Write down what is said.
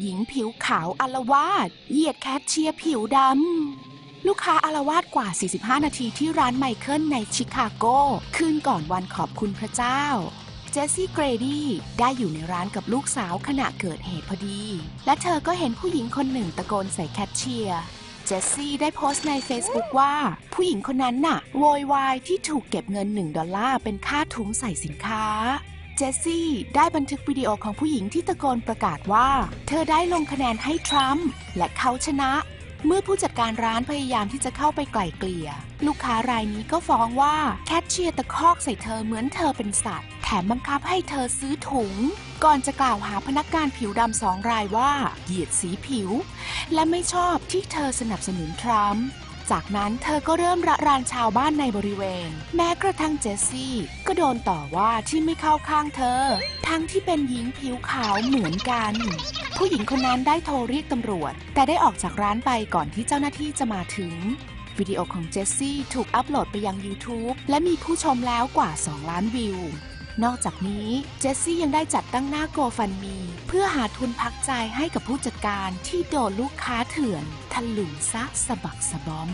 หญิงผิวขาวอารวาสเหยียดแคชเชียร์ผิวดำ ลูกค้าอารวาสกว่า 45 นาทีที่ร้านไมเคิลในชิคาโกคืนก่อนวันขอบคุณพระเจ้าเจสซี่เกรดี้ได้อยู่ในร้านกับลูกสาวขณะเกิดเหตุพอดี และเธอก็เห็นผู้หญิงคนหนึ่งตะโกนใส่แคชเชียร์ เจสซี่ได้โพสต์ใน Facebook ว่า ผู้หญิงคนนั้นน่ะ โวยวายที่ถูกเก็บเงิน 1 ดอลลาร์เป็นค่าถุงใส่สินค้า เจสซี่ได้บันทึกวิดีโอของผู้หญิงที่ตะโกนประกาศว่า เธอได้ลงคะแนนให้ทรัมป์และเขาชนะ เมื่อผู้จัดการร้านพยายามที่จะเข้าไปไกล่เกลี่ย ลูกค้ารายนี้ก็ฟ้องว่าแคชเชียร์ตะคอกใส่เธอเหมือนเธอเป็นสัตว์ แถมบังคับให้เธอซื้อถุง ก่อนจะกล่าวหาพนักงานผิวดำสองรายว่าเหยียดสีผิว และไม่ชอบที่เธอสนับสนุนทรัมป์ จากนั้นเธอก็เริ่มระรานชาวบ้านในบริเวณ แม้กระทั่งเจสซี่ก็โดนต่อว่าที่ไม่เข้าข้างเธอ ทั้งที่เป็นหญิงผิวขาวเหมือนกัน ผู้หญิงคนนั้นได้โทรเรียกตำรวจ แต่ได้ออกจากร้านไปก่อนที่เจ้าหน้าที่จะมาถึง วิดีโอของเจสซี่ถูกอัปโหลดไปยัง YouTube และมีผู้ชมแล้วกว่า 2 ล้านวิว นอกจากนี้เจสซี่ยังได้จัดตั้งหน้าโกฟันมี เพื่อหาทุนพักใจให้กับผู้จัดการที่โดนลูกค้าเถื่อนทะลุซะสะบักสะบอม